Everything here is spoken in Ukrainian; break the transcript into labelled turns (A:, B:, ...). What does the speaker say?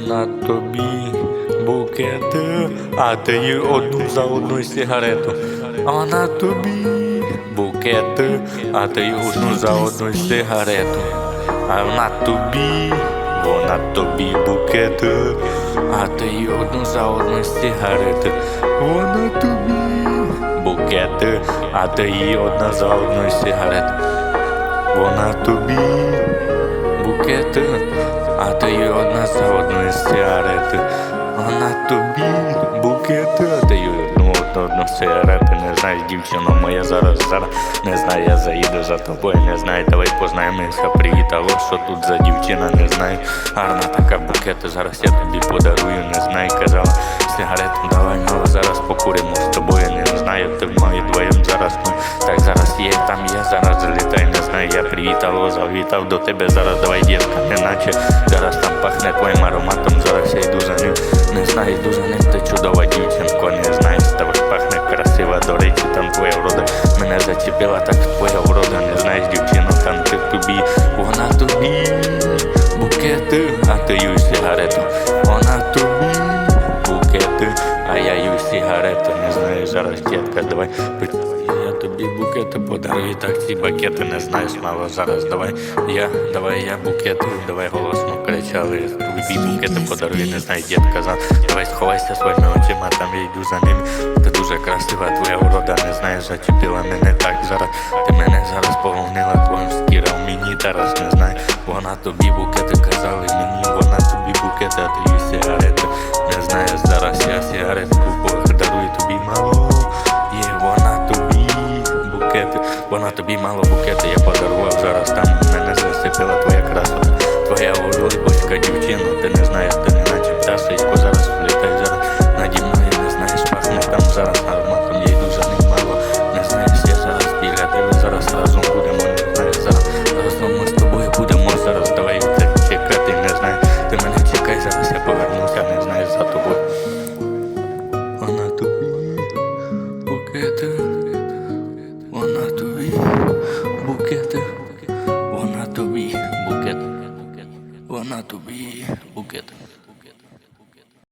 A: вона тобі букет, а ти одну за одну сигарету. А вона тобі букет, а ти їй одну за одну сигарету. А вона тобі, вона тобі букет, а ти одну за одну сигарету. Вона тобі букет, а ти їй одна за одну сигарету. Вона тобі букет, а ти одна за одну сигарету. Вона тобі букет, а їй одну одну, сигарету. Не знаєш, дівчино моя зараз зараз не знаю, я заїду за тобою, не знаю, давай познаємося, привіт, алло, що тут за дівчина, не знаю. Гарна така букет, зараз я тобі подарую, не знаю, казала сигарету, давай мало зараз покуримо з тобою, не знаю, ти мої двоєм зараз. Ну, так зараз є, там я зараз я привітав, завітав до тебе зараз, давай дітка, неначе зараз там пахне твоїм ароматом, зараз я йду за ним, не знаю, йду за ним, ти чудова дівчинко, не знаю, з тебе пахне красива, до речі, там твоя врода мене зачепила, так твоя врода, не знаєш, дівчино, там ти тобі, сигарету, не знаю, зараз, дітка, давай, я тобі букети подарую, так ці букети не знаю, мало зараз, давай, я, давай, я букети, давай голосно кричали, тобі букети подарую, не знаю, дід казав, давай сховайся своїми очима, там я йду за ним, ти дуже красива, твоя урода, не знаю, зачепила мене так. Зараз, ти мене зараз повнила твоїм скіром, мені зараз не знаю, вона тобі букети казали мені, вона тобі букети, а ти їй сигарети, не знаю, зараз я сигаретку мало букети, я подарував зараз там. Мене засипила твоя красота, твоя улюбочка дівчина, букети, вона тобі букет, вона тобі букет.